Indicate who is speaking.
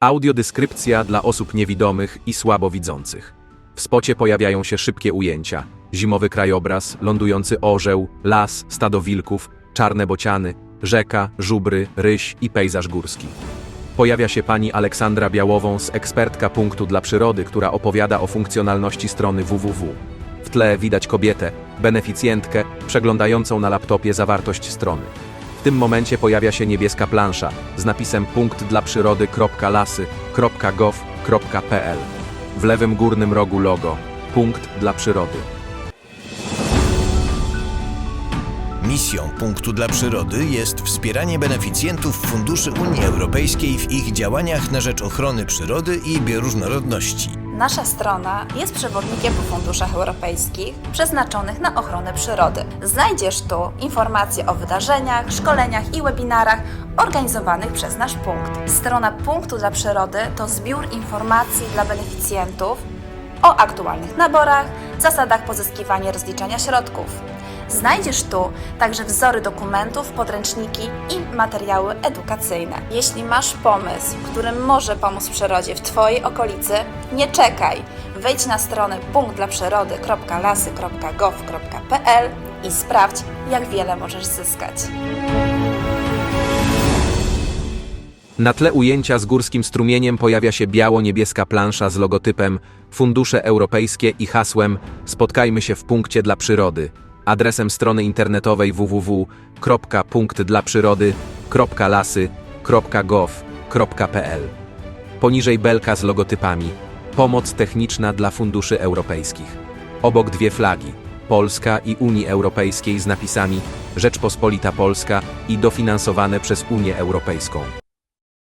Speaker 1: Audiodeskrypcja dla osób niewidomych i słabowidzących. W spocie pojawiają się szybkie ujęcia. Zimowy krajobraz, lądujący orzeł, las, stado wilków, czarne bociany, rzeka, żubry, ryś i pejzaż górski. Pojawia się pani Aleksandra Białowąs, ekspertka punktu dla przyrody, która opowiada o funkcjonalności strony www. W tle widać kobietę, beneficjentkę, przeglądającą na laptopie zawartość strony. Tym momencie pojawia się niebieska plansza z napisem punkt dla przyrody.lasy.gov.pl. W lewym górnym rogu logo punkt dla przyrody.
Speaker 2: Misją Punktu dla Przyrody jest wspieranie beneficjentów funduszy Unii Europejskiej w ich działaniach na rzecz ochrony przyrody i bioróżnorodności.
Speaker 3: Nasza strona jest przewodnikiem po funduszach europejskich przeznaczonych na ochronę przyrody. Znajdziesz tu informacje o wydarzeniach, szkoleniach i webinarach organizowanych przez nasz punkt. Strona Punktu dla Przyrody to zbiór informacji dla beneficjentów o aktualnych naborach, zasadach pozyskiwania i rozliczania środków. Znajdziesz tu także wzory dokumentów, podręczniki i materiały edukacyjne. Jeśli masz pomysł, który może pomóc przyrodzie w Twojej okolicy, nie czekaj. Wejdź na stronę punktdlaprzyrody.lasy.gov.pl i sprawdź, jak wiele możesz zyskać.
Speaker 1: Na tle ujęcia z górskim strumieniem pojawia się biało-niebieska plansza z logotypem Fundusze Europejskie i hasłem Spotkajmy się w punkcie dla przyrody, adresem strony internetowej www.punktdlaprzyrody.lasy.gov.pl. Poniżej belka z logotypami Pomoc techniczna dla funduszy europejskich. Obok dwie flagi Polska i Unii Europejskiej z napisami Rzeczpospolita Polska i dofinansowane przez Unię Europejską.